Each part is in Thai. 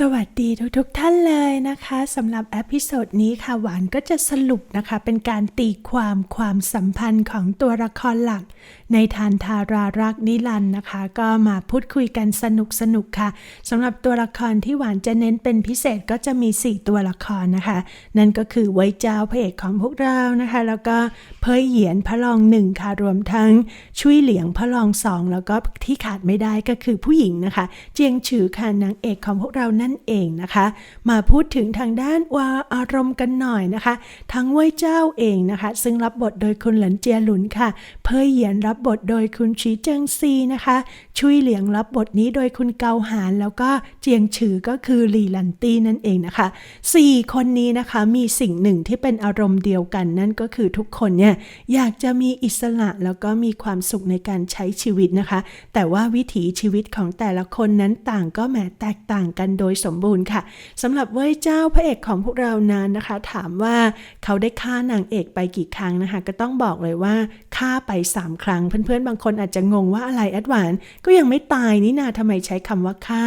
สวัสดีทุกๆทท่านเลยนะคะสำหรับเอพิโซดนี้ค่ะหวานก็จะสรุปนะคะ เป็นการตีความความสัมพันธ์ของตัวละครหลัก ในทานทารารักนิรันต์นะคะ ก็มาพูดคุยกันสนุกสนุกๆค่ะสำหรับตัวละครที่หวานจะเน้นเป็นพิเศษก็จะมี 4 ตัวละครนะคะ นั่นก็คือไว้เจ้าพระเอกของพวกเรานะคะ แล้วก็เพยเหยียนพระรองหนึ่งค่ะรวมทั้งชุยเหลียงพระรองสองแล้วก็ที่ขาดไม่ได้ก็คือผู้หญิงนะคะ เจียงฉือค่ะนางเอกของพวกเรานั่นเองนะคะ มาพูดถึงทางด้านวาอารมณ์กันหน่อยนะคะ ทั้งเว่ยเจ้าเองนะคะ ซึ่งรับบทโดยคุณหลินเจียหลุนค่ะ เพยเหยียนรับบทโดยคุณชีเจิงซีนะคะ ชุยเหลียงรับบทนี้โดยคุณเกาหานแล้วก็เจียงฉือก็คือหลีหลันตี้นั่นเองนะคะสี่คนนี้นะคะมีสิ่งหนึ่งที่เป็นอารมณ์เดียวกันนั่นก็คือทุกคนเนี่ยอยากจะมีอิสระแล้วก็มีความสุขในการใช้ชีวิตนะคะ แต่ว่าวิถีชีวิตของแต่ละคนนั้นต่างก็แหมแตกต่างกันโดยสมบูรณ์ค่ะสำหรับเว้ยเจ้าพระเอกของพวกเรานั้นนะคะ ถามว่าเขาได้ฆ่านางเอกไปกี่ครั้งนะคะ ก็ต้องบอกเลยว่าฆ่าไป 3 ครั้ง เพื่อนๆ บางคนอาจจะงงว่าอะไรแอดวานก็ยังไม่ตายนี่นาทำไมใช้คำว่าฆ่า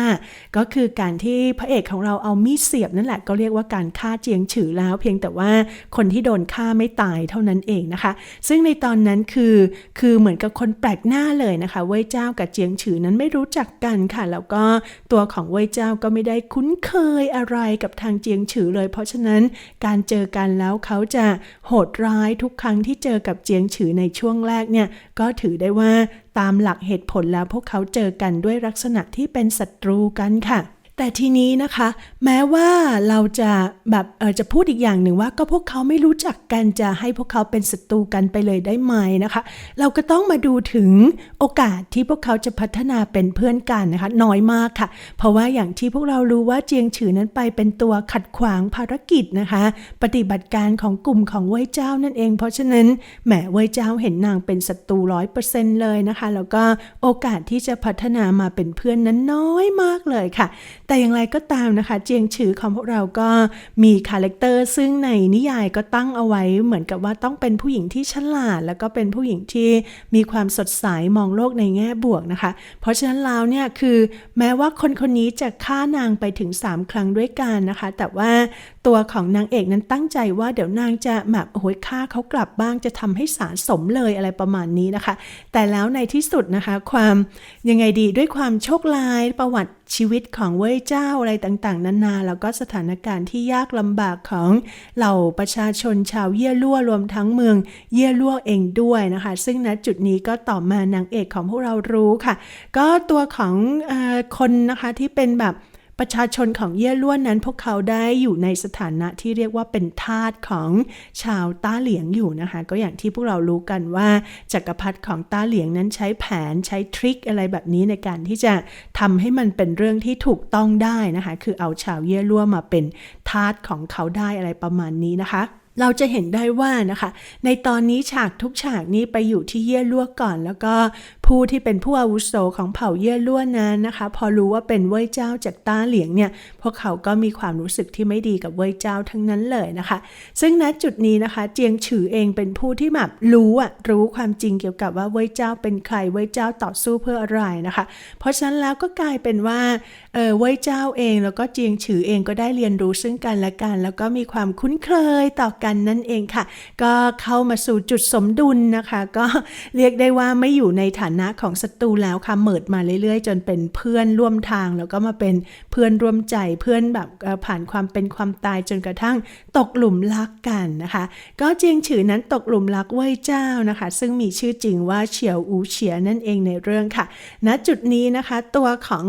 ก็คือการที่พระเอกของเราเอามีดเสียบนั่นแหละก็เรียกว่าการฆ่าเจียงฉือแล้ว เพียงแต่ว่าคนที่โดนฆ่าไม่ตายเท่านั้นเองนะคะ ซึ่งในตอนนั้นคือคือเหมือนกับคนแปลกหน้าเลยนะคะเว่ยเจ้ากับเจียงฉือนั้นไม่รู้จักกันค่ะ แล้วก็ตัวของเว่ยเจ้าก็ไม่ได้คุ้นเคยอะไรกับทางเจียงฉือเลย เพราะฉะนั้นการเจอกันแล้วเขาจะโหดร้ายทุกครั้งที่เจอกับเจียงฉือในช่วงแรกเนี่ยก็ถือได้ว่าตามหลักเหตุผลแล้วพวกเขาเจอกันด้วยลักษณะที่เป็นศัตรูกันค่ะ แต่ทีนี้นะคะ แม้ว่าเราจะแบบเออจะพูดอีกอย่างหนึ่งว่าก็พวกเขาไม่รู้จักกันจะให้พวกเขาเป็นศัตรูกันไปเลยได้ไหมนะคะ เราก็ต้องมาดูถึงโอกาสที่พวกเขาจะพัฒนาเป็นเพื่อนกันนะคะน้อยมากค่ะ เพราะว่าอย่างที่พวกเรารู้ว่าเจียงฉือนั้นไปเป็นตัวขัดขวางภารกิจนะคะ ปฏิบัติการของกลุ่มของเว่ยเจ้านั่นเอง เพราะฉะนั้นแหมเว่ยเจ้าเห็นนางเป็นศัตรูร้อยเปอร์เซ็นต์เลยนะคะ แล้วก็โอกาสที่จะพัฒนามาเป็นเพื่อนนั้นน้อยมากเลยค่ะแต่อย่างไรก็ตามนะคะ เจียงฉือของพวกเราก็มีคาแรคเตอร์ซึ่งในนิยายก็ตั้งเอาไว้เหมือนกับว่าต้องเป็นผู้หญิงที่ฉลาด แล้วก็เป็นผู้หญิงที่มีความสดใสมองโลกในแง่บวกนะคะ เพราะฉะนั้นแล้วเนี่ยคือแม้ว่าคนคนนี้จะฆ่านางไปถึง 3 ครั้งด้วยกันนะคะ แต่ว่าตัวของนางเอกนั้นตั้งใจว่าเดี๋ยวนางจะแบบโอ้ยฆ่าเขากลับบ้างจะทำให้สาสมเลยอะไรประมาณนี้นะคะ แต่แล้วในที่สุดนะคะ ความยังไงดีด้วยความโชคร้ายประวัติ ชีวิตของเว่ยเจ้าอะไรต่างๆ นานา แล้วก็สถานการณ์ที่ยากลำบากของเหล่าประชาชนชาวเย่ยลั่วรวมทั้งเมืองเย่ยลั่วเองด้วยนะคะ ซึ่งณจุดนี้ก็ต่อมานางเอกของพวกเรารู้ค่ะ ก็ตัวของอคนนะคะที่เป็นแบบ ประชาชนของเย่ล้วนนั้นพวกเขาได้อยู่ในสถานะที่เรียกว่าเป็นทาสของชาวต้าเหลียงอยู่นะคะ ก็อย่างที่พวกเรารู้กันว่าจักรพรรดิของต้าเหลียงนั้นใช้แผนใช้ทริคอะไรแบบนี้ในการที่จะทำให้มันเป็นเรื่องที่ถูกต้องได้นะคะ คือเอาชาวเย่ล้วนมาเป็นทาสของเขาได้อะไรประมาณนี้นะคะ เราจะเห็นได้ว่านะคะ ในตอนนี้ฉากทุกฉากนี้ไปอยู่ที่เย่ลั่วก่อน แล้วก็ผู้ที่เป็นผู้อาวุโสของเผ่าเย่ลั่วนั้นนะคะ พอรู้ว่าเป็นเว่ยเจ้าจากต้าเหลียงเนี่ย พวกเขาก็มีความรู้สึกที่ไม่ดีกับเว่ยเจ้าทั้งนั้นเลยนะคะ ซึ่งณจุดนี้นะคะเจียงฉือเองเป็นผู้ที่แบบรู้อะรู้ความจริงเกี่ยวกับว่าเว่ยเจ้าเป็นใครเว่ยเจ้าต่อสู้เพื่ออะไรนะคะ เพราะฉะนั้นแล้วก็กลายเป็นว่าเออเว่ยเจ้าเองแล้วก็เจียงฉือเองก็ได้เรียนรู้ซึ่งกันและกัน แล้วก็มีความคุ้นเคยต่อกันนั่นเองค่ะ ก็เข้ามาสู่จุดสมดุลนะคะ ก็เรียกได้ว่าไม่อยู่ในฐานะของศัตรูแล้วค่ะเมิดมาเรื่อยๆ จนเป็นเพื่อนร่วมทาง แล้วก็มาเป็นเพื่อนร่วมใจเพื่อนแบบผ่านความเป็นความตายจนกระทั่งตกหลุมรักกันนะคะ ก็เจียงฉือนั้นตกหลุมรักเว่ยเจ้านะคะ ซึ่งมีชื่อจริงว่าเฉียวอูเฉียนั่นเองในเรื่องค่ะณจุดนี้นะคะตัวของ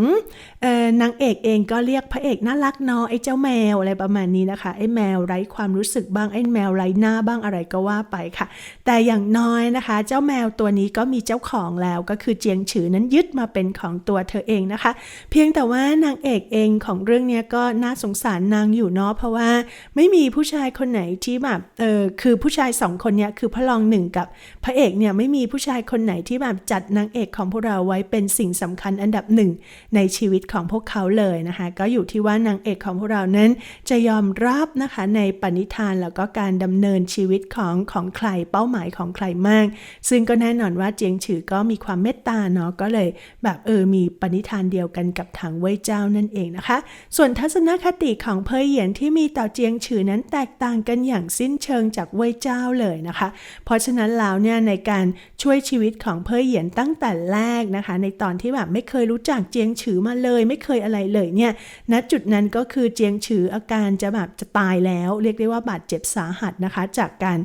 ออนางเอกเองก็เรียกพระเอกน่ารักเนาะไอ้เจ้าแมวอะไรประมาณนี้นะคะไอ้แมวไร้ความรู้สึกบ้างไอ้แมวไร้หน้าบ้างอะไรก็ว่าไปค่ะ แต่อย่างน้อยนะคะ เจ้าแมวตัวนี้ก็มีเจ้าของแล้วก็คือเจียงฉือนั้นยึดมาเป็นของตัวเธอเองนะคะ เพียงแต่ว่านางเอกเองของเรื่องนี้ก็น่าสงสารนางอยู่เนาะเพราะว่าไม่มีผู้ชายคนไหนที่แบบเออคือผู้ชายสองคนเนี้ยคือพระรองหนึ่งกับพระเอกเนี่ยไม่มีผู้ชายคนไหนที่แบบจัดนางเอกของพวกเราไว้เป็นสิ่งสำคัญอันดับหนึ่งในชีวิตของพวกเขาเลยนะคะ ก็อยู่ที่ว่านางเอกของพวกเรานั้นจะยอมรับนะคะในปณิธานแล้วก็การดำเนินชีวิตของของใครเป้าหมายของใครมาก ซึ่งก็แน่นอนว่าเจียงฉือก็มีความเมตตาเนาะก็เลย แบบเออมีปณิธานเดียวกันกับทางเว่ยเจ้านั่นเองนะคะ ส่วนทัศนคติของเพยเหยียนที่มีต่อเจียงฉือนั้นแตกต่างกันอย่างสิ้นเชิงจากเว่ยเจ้าเลยนะคะ เพราะฉะนั้นแล้วเนี่ยในการช่วยชีวิตของเพยเหยียนตั้งแต่แรกนะคะ ในตอนที่แบบไม่เคยรู้จักเจียงฉือมาเลย ไม่เคยอะไรเลยเนี่ยณจุดนั้นก็คือเจียงฉืออาการจะแบบจะตายแล้ว เรียกได้ว่าบาดเจ็บสาหัสนะคะจากการ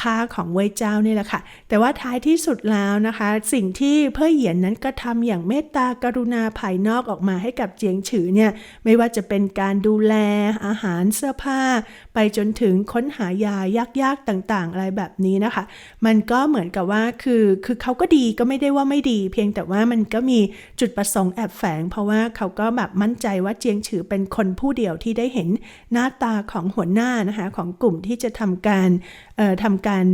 ฆ่าของเว่ยเจ้านี่แหละค่ะ แต่ว่าท้ายที่สุดแล้วนะคะ สิ่งที่เพ่อเหยียนนั้นก็ทำอย่างเมตตากรุณาภายนอกออกมาให้กับเจียงฉือเนี่ยไม่ว่าจะเป็นการดูแลอาหารเสื้อผ้า ไปจนถึงค้นหายายากๆต่างๆ อะไรแบบนี้นะคะ มันก็เหมือนกับว่าคือคือเขาก็ดีก็ไม่ได้ว่าไม่ดี เพียงแต่ว่ามันก็มีจุดประสงค์แอบแฝง เพราะว่าเขาก็แบบมั่นใจว่าเจียงฉือเป็นคนผู้เดียวที่ได้เห็นหน้าตาของหัวหน้านะคะของกลุ่มที่จะทำการเอ่อทำการ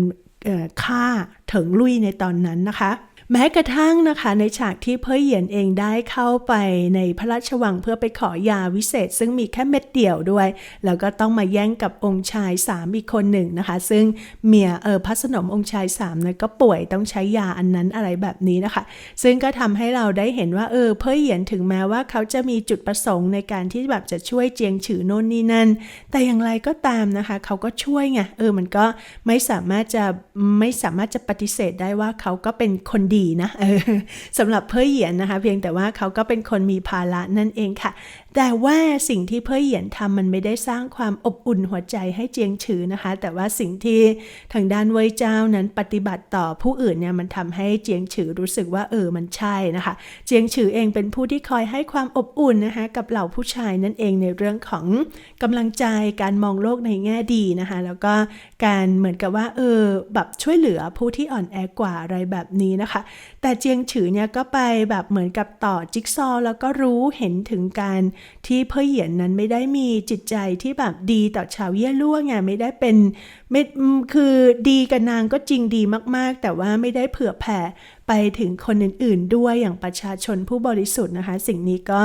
ฆ่าเถิงลุยในตอนนั้นนะคะ แม้กระทั่งนะคะในฉากที่เพ่อเหยียนเองได้เข้าไปในพระราชวังเพื่อไปขอยาวิเศษ ซึ่งมีแค่เม็ดเดียวด้วย แล้วก็ต้องมาแย่งกับองค์ชายสามอีกคนหนึ่งนะคะ ซึ่งเมียเออพระสนมองค์ชายสามเนี่ยก็ป่วยต้องใช้ยาอันนั้นอะไรแบบนี้นะคะ ซึ่งก็ทำให้เราได้เห็นว่าเออเพ่อเหยียนถึงแม้ว่าเขาจะมีจุดประสงค์ในการที่แบบจะช่วยเจียงฉือโน่นนี่นั่น แต่อย่างไรก็ตามนะคะ เขาก็ช่วยไงเออมันก็ไม่สามารถจะไม่สามารถจะปฏิเสธได้ว่าเขาก็เป็นคนดีนะออสำหรับเพื่อเหยียนนะคะ เพียงแต่ว่าเขาก็เป็นคนมีภาระนั่นเองค่ะ แต่ว่าสิ่งที่เพ่อเหยียนทำมันไม่ได้สร้างความอบอุ่นหัวใจให้เจียงฉือนะคะ แต่ว่าสิ่งที่ทางด้านเว่ยเจ้านั้นปฏิบัติต่อผู้อื่นเนี่ยมันทำให้เจียงฉือรู้สึกว่าเออมันใช่นะคะ เจียงฉือเองเป็นผู้ที่คอยให้ความอบอุ่นนะคะกับเหล่าผู้ชายนั่นเองในเรื่องของกำลังใจการมองโลกในแง่ดีนะคะ แล้วก็การเหมือนกับว่าเออแบบช่วยเหลือผู้ที่อ่อนแอกว่าอะไรแบบนี้นะคะ แต่เจียงฉือเนี่ยก็ไปแบบเหมือนกับต่อจิ๊กซอแล้วก็รู้เห็นถึงการที่เพ่อเหยียนนั้นไม่ได้มีจิตใจที่แบบดีต่อชาวเย่ล่วงไงไม่ได้เป็นไม่คือดีกับนางก็จริงดีมากๆ แต่ว่าไม่ได้เผื่อแผ่ ไปถึงคนอื่นๆ ด้วยอย่างประชาชนผู้บริสุทธิ์นะคะ สิ่งนี้ก็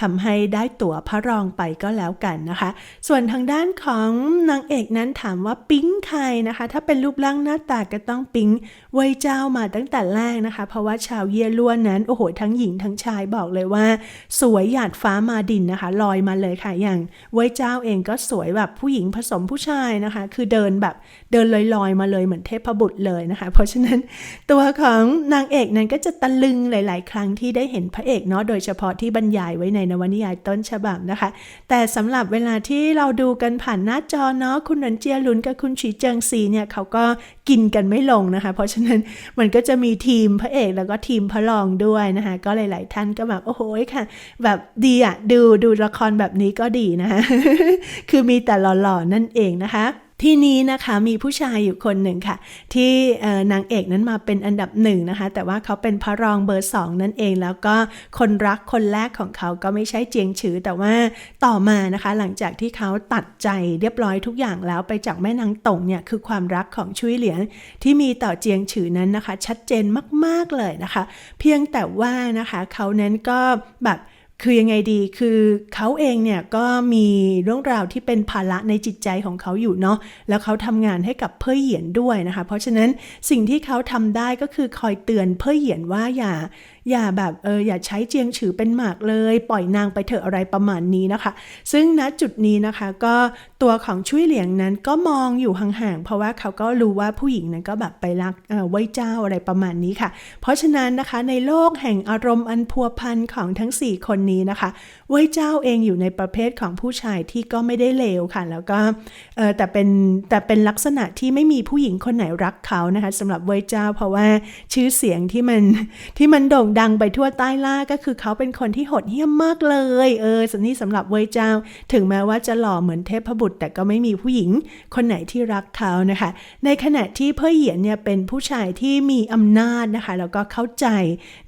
ทำให้ได้ตั๋วพระรองไปก็แล้วกันนะคะ ส่วนทางด้านของนางเอกนั้นถามว่าปิ๊งใครนะคะ ถ้าเป็นรูปร่างหน้าตาก็ต้องปิ๊งเวยเจ้ามาตั้งแต่แรกนะคะ เพราะว่าชาวเยล้วนนั้นโอ้โหทั้งหญิงทั้งชายบอกเลยว่า สวยหยาดฟ้ามาดินนะคะ ลอยมาเลยค่ะอย่างเวยเจ้าเองก็สวยแบบผู้หญิงผสมผู้ชายนะคะ คือเดินแบบเดินลอยๆมาเลยเหมือนเทพบุตรเลยนะคะ เพราะฉะนั้นตัวของนางเอกนั้นก็จะตะลึงหลาย ๆ ครั้งที่ได้เห็นพระเอกเนาะโดยเฉพาะที่บรรยายไว้ในนวนิยายต้นฉบับนะคะ แต่สำหรับเวลาที่เราดูกันผ่านหน้าจอเนาะคุณหนนเจียลุนกับคุณฉีเจิงซีเนี่ยเขาก็กินกันไม่ลงนะคะ เพราะฉะนั้นมันก็จะมีทีมพระเอกแล้วก็ทีมพระรองด้วยนะคะก็หลาย ๆ ท่านก็แบบโอ้โหค่ะ แบบดีอะดูดูละครแบบนี้ก็ดีนะคะคือมีแต่หล่อ ๆ นั่นเองนะคะ ทีนี้นะคะมีผู้ชายอยู่คนหนึ่งค่ะ ที่นางเอกนั้นมาเป็นอันดับหนึ่งนะคะ แต่ว่าเขาเป็นพระรองเบอร์สองนั่นเอง แล้วก็คนรักคนแรกของเขาก็ไม่ใช่เจียงฉือ แต่ว่าต่อมานะคะ หลังจากที่เขาตัดใจเรียบร้อยทุกอย่างแล้วไปจากแม่นางตงเนี่ยคือความรักของชุยเหลียงที่มีต่อเจียงฉือนั้นนะคะ ชัดเจนมากๆเลยนะคะ เพียงแต่ว่านะคะเขานั้นก็แบบ คือยังไงดี คือเขาเองเนี่ยก็มีเรื่องราวที่เป็นภาระในจิตใจของเขาอยู่เนาะ แล้วเขาทำงานให้กับเพื่อเหยียนด้วยนะคะ เพราะฉะนั้นสิ่งที่เขาทำได้ก็คือคอยเตือนเพื่อเหยียนว่าอย่าอย่าแบบเอออย่าใช้เจียงฉือเป็นหมากเลย ปล่อยนางไปเถอะอะไรประมาณนี้นะคะ ซึ่งณจุดนี้นะคะก็ตัวของชุยเหลียงนั้นก็มองอยู่ห่างๆเพราะว่าเขาก็รู้ว่าผู้หญิงนั้นก็แบบไปรักไว้เจ้าอะไรประมาณนี้ค่ะ เพราะฉะนั้นนะคะในโลกแห่งอารมณ์อันพัวพันของทั้ง 4 คนนี้นะคะ ไว้เจ้าเองอยู่ในประเภทของผู้ชายที่ก็ไม่ได้เลวค่ะ แล้วก็แต่เป็นแต่เป็นลักษณะที่ไม่มีผู้หญิงคนไหนรักเขานะคะสำหรับไว้เจ้า เพราะว่าชื่อเสียงที่มันที่มันโด่งดังไปทั่วใต้ล่าก็คือเขาเป็นคนที่หดเหี้ยมมากเลยเออสนี่สำหรับเวยเจ้า ถึงแม้ว่าจะหล่อเหมือนเทพบุตร แต่ก็ไม่มีผู้หญิงคนไหนที่รักเขานะคะ ในขณะที่เพ่อเหยียนเนี่ยเป็นผู้ชายที่มีอำนาจนะคะแล้วก็เข้าใจ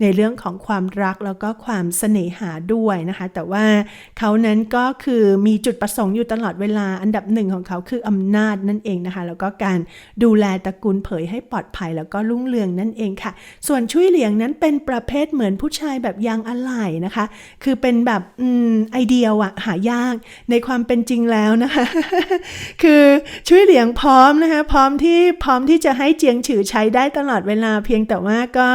ในเรื่องของความรักแล้วก็ความเสน่หาด้วยนะคะ แต่ว่าเขานั้นก็คือมีจุดประสงค์อยู่ตลอดเวลา อันดับหนึ่งของเขาคืออำนาจนั่นเองนะคะ แล้วก็การดูแลตระกูลเผยให้ปลอดภัยแล้วก็รุ่งเรืองนั่นเองค่ะ ส่วนชุยเหลียงนั้นเป็นประเภทเหมือนผู้ชายแบบยางอะไหล่นะคะ คือเป็นแบบอืมไอเดียอะหายากในความเป็นจริงแล้วนะคะ คือช่วยเหลียงพร้อมนะคะพร้อมที่พร้อมที่จะให้เจียงฉือใช้ได้ตลอดเวลาเพียงแต่ว่าก็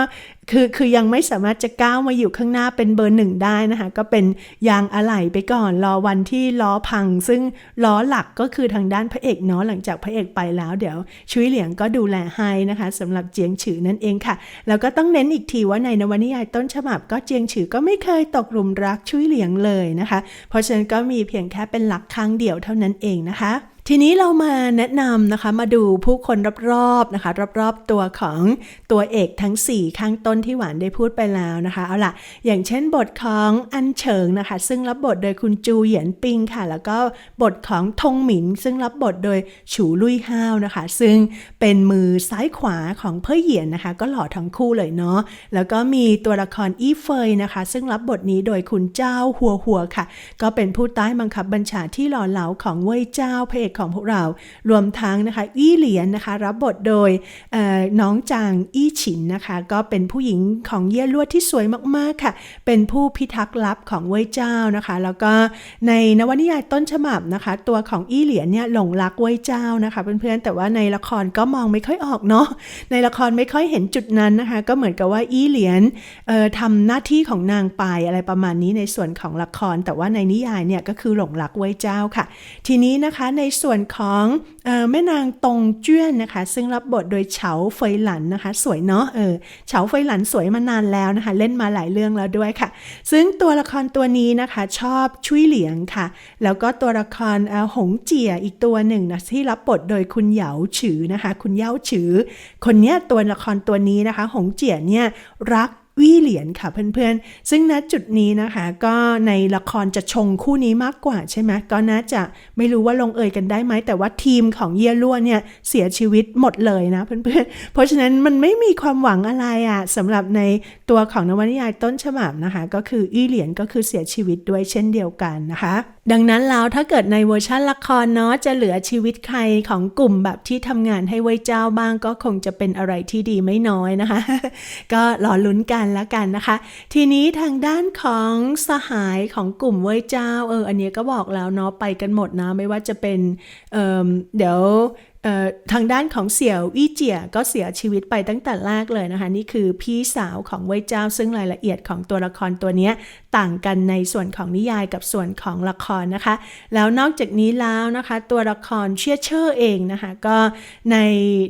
คือคือยังไม่สามารถจะก้าวมาอยู่ข้างหน้าเป็นเบอร์หนึ่งได้นะคะ ก็เป็นยางอะไหล่ไปก่อนรอวันที่ล้อพัง ซึ่งล้อหลักก็คือทางด้านพระเอกเนาะหลังจากพระเอกไปแล้ว เดี๋ยวชุยเหลียงก็ดูแลให้นะคะสำหรับเจียงฉือนั่นเองค่ะ แล้วก็ต้องเน้นอีกทีว่าในนวนิยายต้นฉบับ ก็เจียงฉือก็ไม่เคยตกหลุมรักชุยเหลียงเลยนะคะ เพราะฉะนั้นก็มีเพียงแค่เป็นหลักครั้งเดียวเท่านั้นเองนะคะ ทีนี้เรามาแนะนำนะคะมาดูผู้คนรอบๆนะคะรอบๆตัวของตัวเอกทั้ง 4 ข้างต้นที่หวานได้พูดไปแล้วนะคะเอาล่ะอย่างเช่นบทของอันเฉิงนะคะ ซึ่งรับบทโดยคุณจูเหยียนปิงค่ะ แล้วก็บทของทงหมิน ซึ่งรับบทโดยฉูลุยห้าวนะคะ ซึ่งเป็นมือซ้ายขวาของเพ่อเหยียนนะคะ ก็หล่อทั้งคู่เลยเนาะแล้วก็มีตัวละครอี้เฟยนะคะ ซึ่งรับบทนี้โดยคุณเจ้าหัวหัวค่ะ ก็เป็นผู้ใต้บังคับบัญชาที่หล่อเหลาของเว่ยเจ้าพระเอกของพวกเรา รวมทั้งนะคะอี้เหลียนนะคะ รับบทโดยน้องจางอี้ฉินนะคะ ก็เป็นผู้หญิงของเย่ลวดที่สวยมากๆค่ะ เป็นผู้พิทักษ์ลับของเว่ยเจ้านะคะ แล้วก็ในนวนิยายต้นฉบับนะคะ ตัวของอี้เหลียนเนี่ยหลงรักเว่ยเจ้านะคะเพื่อนๆแต่ว่าในละครก็มองไม่ค่อยออกเนาะในละครไม่ค่อยเห็นจุดนั้นนะคะ ก็เหมือนกับว่าอี้เหลียนทำหน้าที่ของนางไปอะไรประมาณนี้ในส่วนของละคร แต่ว่าในนิยายเนี่ยก็คือหลงรักเว่ยเจ้าค่ะ ทีนี้นะคะในส่วนของออแม่นางตงเจี้ยนนะคะ ซึ่งรับบทโดยเฉาเฟยหลันนะคะ สวยเนาะเออเฉาเฟยหลันสวยมานานแล้วนะคะ เล่นมาหลายเรื่องแล้วด้วยค่ะ ซึ่งตัวละครตัวนี้นะคะชอบชุยเหลียงค่ะ แล้วก็ตัวละครหงเจียอีกตัวหนึ่งนะที่รับบทโดยคุณเหยาฉือนะคะ คุณเหยาฉือ คนเนี้ยตัวละครตัวนี้นะคะ หงเจียเนี่ยรัก วี่เหลียนค่ะเพื่อนๆ ซึ่งณจุดนี้นะคะ ก็ในละครจะชงคู่นี้มากกว่าใช่ไหมก็น่าจะไม่รู้ว่าลงเอยกันได้ไหม แต่ว่าทีมของเยี่ยลั่วเนี่ยเสียชีวิตหมดเลยนะเพื่อนๆ เพราะฉะนั้นมันไม่มีความหวังอะไรอะ่ะสำหรับในตัวของนวนิยายต้นฉบับนะคะ ก็คืออี้เหลียนก็คือเสียชีวิตด้วยเช่นเดียวกันนะคะ ดังนั้นแล้วถ้าเกิดในเวอร์ชันละครเนาะจะเหลือชีวิตใครของกลุ่มแบบที่ทำงานให้ไว้เจ้าบ้างก็คงจะเป็นอะไรที่ดีไม่น้อยนะคะ ก็รอลุ้นกันแล้วกันนะคะ ทีนี้ทางด้านของสหายของกลุ่มเว้ยเจ้าเอออันนี้ก็บอกแล้วเนาะไปกันหมดนะไม่ว่าจะเป็นเออเดี๋ยวทางด้านของเสี่ยวอี้เจียก็เสียชีวิตไปตั้งแต่แรกเลยนะคะ นี่คือพี่สาวของเว่ยเจ้า ซึ่งรายละเอียดของตัวละครตัวนี้ต่างกันในส่วนของนิยายกับส่วนของละครนะคะ แล้วนอกจากนี้แล้วนะคะ ตัวละครเชียเชอร์เองนะคะ ก็ใน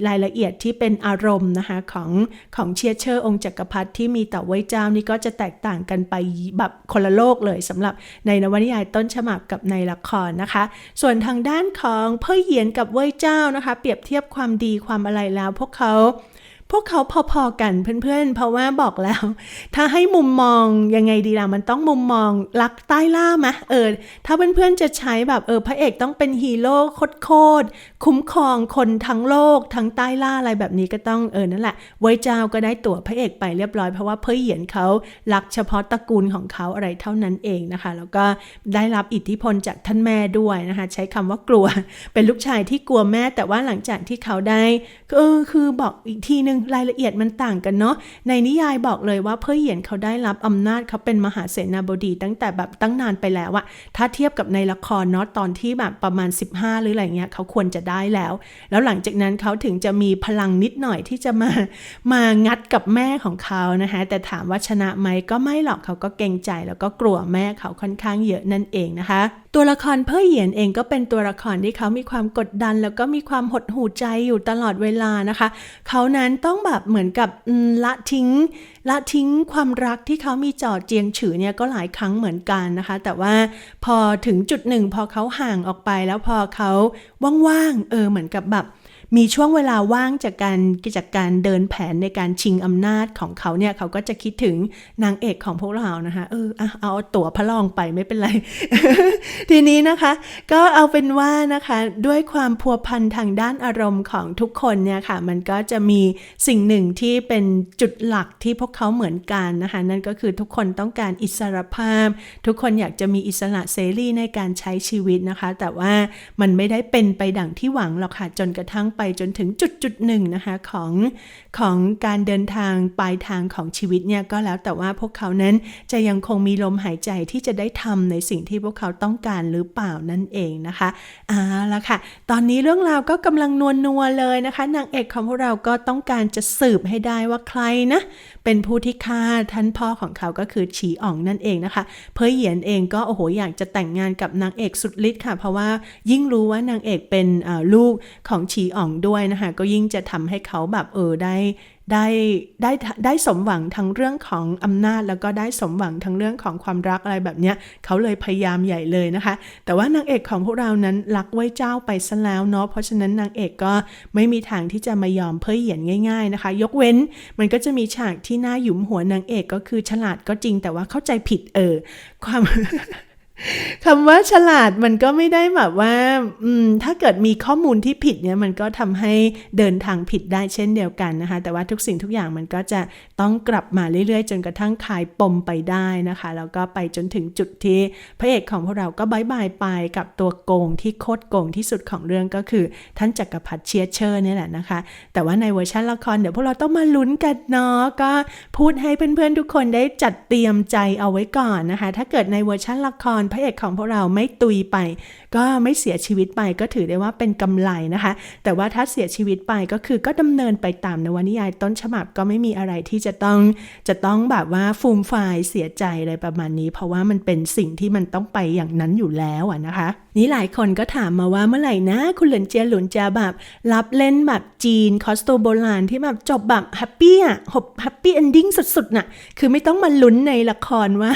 รายละเอียดที่เป็นอารมณ์นะคะของของเชียเชอร์องค์จักรพรรดิที่มีต่อเว่ยเจ้านี่ก็จะแตกต่างกันไปแบบคนละโลกเลยสำหรับในนวนิยายต้นฉบับกับในละครนะคะ ส่วนทางด้านของเพ่อเหยียนกับเว่ยเจ้านะคะ เปรียบเทียบความดีความอะไรแล้ว พวกเขา พวกเขาพอๆกันเพื่อนๆ เพราะว่าบอกแล้ว ถ้าให้มุมมองยังไงดีล่ะ มันต้องมุมมองรักใต้ล่ามะเออ ถ้าเพื่อนๆ จะใช้แบบเออพระเอกต้องเป็นฮีโร่โคตรๆคุ้มครองคนทั้งโลก ทั้งใต้ล่าอะไรแบบนี้ก็ต้องเออนั่นแหละ ไว้เจ้าก็ได้ตั๋วพระเอกไปเรียบร้อยเพราะว่าเพื่อเหยียนเขารักเฉพาะตระกูลของเขาอะไรเท่านั้นเองนะคะ แล้วก็ได้รับอิทธิพลจากท่านแม่ด้วยนะคะ ใช้คำว่ากลัว เป็นลูกชายที่กลัวแม่แต่ว่าหลังจากที่เขาได้เออคือบอกอีกทีนึงรายละเอียดมันต่างกันเนาะในนิยายบอกเลยว่าเพื่อเหยียนเขาได้รับอำนาจเขาเป็นมหาเสนาบดีตั้งแต่แบบตั้งนานไปแล้วอะถ้าเทียบกับในละครเนาะตอนที่แบบประมาณ 15 หรืออะไรเงี้ยเขาควรจะได้แล้ว แล้วหลังจากนั้นเขาถึงจะมีพลังนิดหน่อยที่จะมามางัดกับแม่ของเขานะคะแต่ถามว่าชนะไหมก็ไม่หรอกเขาก็เกรงใจแล้วก็กลัวแม่เขาค่อนข้างเยอะนั่นเองนะคะตัวละครเพ่อเหยียนเองก็เป็นตัวละครที่เขามีความกดดัน แล้วก็มีความหดหู่ใจอยู่ตลอดเวลานะคะ เขานั้นต้องแบบเหมือนกับละทิ้งละทิ้งความรักที่เขามีจอดเจียงฉือเนี่ยก็หลายครั้งเหมือนกันนะคะ แต่ว่าพอถึงจุดหนึ่งพอเขาห่างออกไปแล้วพอเขาว่างๆเออเหมือนกับแบบ มีช่วงเวลาว่างจากการจากการเดินแผนในการชิงอำนาจของเขาเนี่ยเขาก็จะคิดถึงนางเอกของพวกเรานะคะเออเอาตั๋วพระรองไปไม่เป็นไร ทีนี้นะคะ ก็เอาเป็นว่านะคะด้วยความพัวพันทางด้านอารมณ์ของทุกคนเนี่ยค่ะ มันก็จะมีสิ่งหนึ่งที่เป็นจุดหลักที่พวกเขาเหมือนกันนะคะนั่นก็คือทุกคนต้องการอิสรภาพ ทุกคนอยากจะมีอิสระเสรีในการใช้ชีวิตนะคะ แต่ว่ามันไม่ได้เป็นไปดังที่หวังหรอกค่ะจนกระทั่งไปจนถึงจุดจุดหนึ่งนะคะของของการเดินทางปลายทางของชีวิตเนี่ยก็แล้วแต่ว่าพวกเขานั้นจะยังคงมีลมหายใจที่จะได้ทำในสิ่งที่พวกเขาต้องการหรือเปล่านั่นเองนะคะเอาละค่ะ ตอนนี้เรื่องราวก็กำลังนวลนัวเลยนะคะนางเอกของพวกเราก็ต้องการจะสืบให้ได้ว่าใครนะเป็นผู้ที่ฆ่าท่านพ่อของเขาก็คือฉีอ่องนั่นเองนะคะ เพอเหยียนเองก็โอ้โหอยากจะแต่งงานกับนางเอกสุดฤทธิ์ค่ะ เพราะว่ายิ่งรู้ว่านางเอกเป็นลูกของฉีอ่องด้วยนะคะก็ยิ่งจะทำให้เขาแบบเออได้ได้ได้ได้สมหวังทั้งเรื่องของอำนาจ แล้วก็ได้สมหวังทั้งเรื่องของความรักอะไรแบบเนี้ยเขาเลยพยายามใหญ่เลยนะคะ แต่ว่านางเอกของพวกเรานั้นรักไว้เจ้าไปซะแล้วเนาะเพราะฉะนั้นนางเอกก็ไม่มีทางที่จะมายอมเพื่อเหยียนง่าย ๆนะคะ ยกเว้นมันก็จะมีฉากที่น่าหยุมหัวนางเอกก็คือฉลาดก็จริงแต่ว่าเข้าใจผิดเออความ คำว่าฉลาดมันก็ไม่ได้แบบว่า อืม ถ้าเกิดมีข้อมูลที่ผิดเนี่ย มันก็ทำให้เดินทางผิดได้เช่นเดียวกันนะคะ แต่ว่าทุกสิ่งทุกอย่างมันก็จะต้องกลับมาเรื่อยๆ จนกระทั่งคลายปมไปได้นะคะ แล้วก็ไปจนถึงจุดที่พระเอกของพวกเราก็บายบายไปกับตัวโกงที่โคตรโกงที่สุดของเรื่องก็คือ ท่านจักรพรรดิเชียร์เชอร์เนี่ยแหละนะคะ แต่ว่าในเวอร์ชันละครเดี๋ยวพวกเราต้องมาลุ้นกันเนาะก็พูดให้เพื่อนๆทุกคนได้จัดเตรียมใจเอาไว้ก่อนนะคะ ถ้าเกิดในเวอร์ชันละครพระเอกของพวกเราไม่ตุยไป ก็ไม่เสียชีวิตไปก็ถือได้ว่าเป็นกำไรนะคะ แต่ว่าถ้าเสียชีวิตไปก็คือก็ดำเนินไปตามนวนิยายต้นฉบับก็ไม่มีอะไรที่จะต้องจะต้องแบบว่าฟูมฟายเสียใจอะไรประมาณนี้ เพราะว่ามันเป็นสิ่งที่มันต้องไปอย่างนั้นอยู่แล้วอะนะคะ นี่หลายคนก็ถามมาว่าเมื่อไหร่นะ คุณหลินเจียหลุนจะแบบรับเล่นแบบจีนคอสตูโบราณที่แบบจบแบบแฮปปี้อะแฮปปี้เอนดิ้งสุดๆน่ะคือไม่ต้องมาลุ้นในละครว่า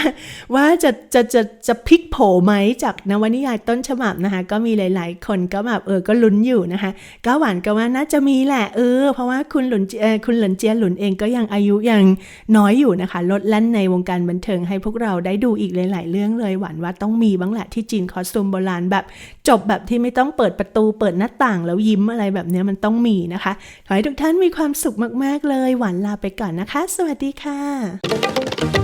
ว่าจะจะจะจะพลิกโผไหมจากนวนิยายต้นฉบับนะคะ ก็มีหลาย ๆ คนก็แบบเออก็ลุ้นอยู่นะคะก็หวานก็ว่าน่าจะมีแหละเออ เพราะว่าคุณหลุนเออคุณหลินเจียหลุนเองก็ยังอายุยังน้อยอยู่นะคะ ลดแล่นในวงการบันเทิงให้พวกเราได้ดูอีกหลาย ๆ เรื่องเลยหวานว่าต้องมีบ้างแหละที่จีนคอสตูมโบราณแบบ จบแบบที่ไม่ต้องเปิดประตูเปิดหน้าต่างแล้วยิ้มอะไรแบบนี้มันต้องมีนะคะ ขอให้ทุกท่านมีความสุขมาก ๆ เลย หวานลาไปก่อนนะคะ สวัสดีค่ะ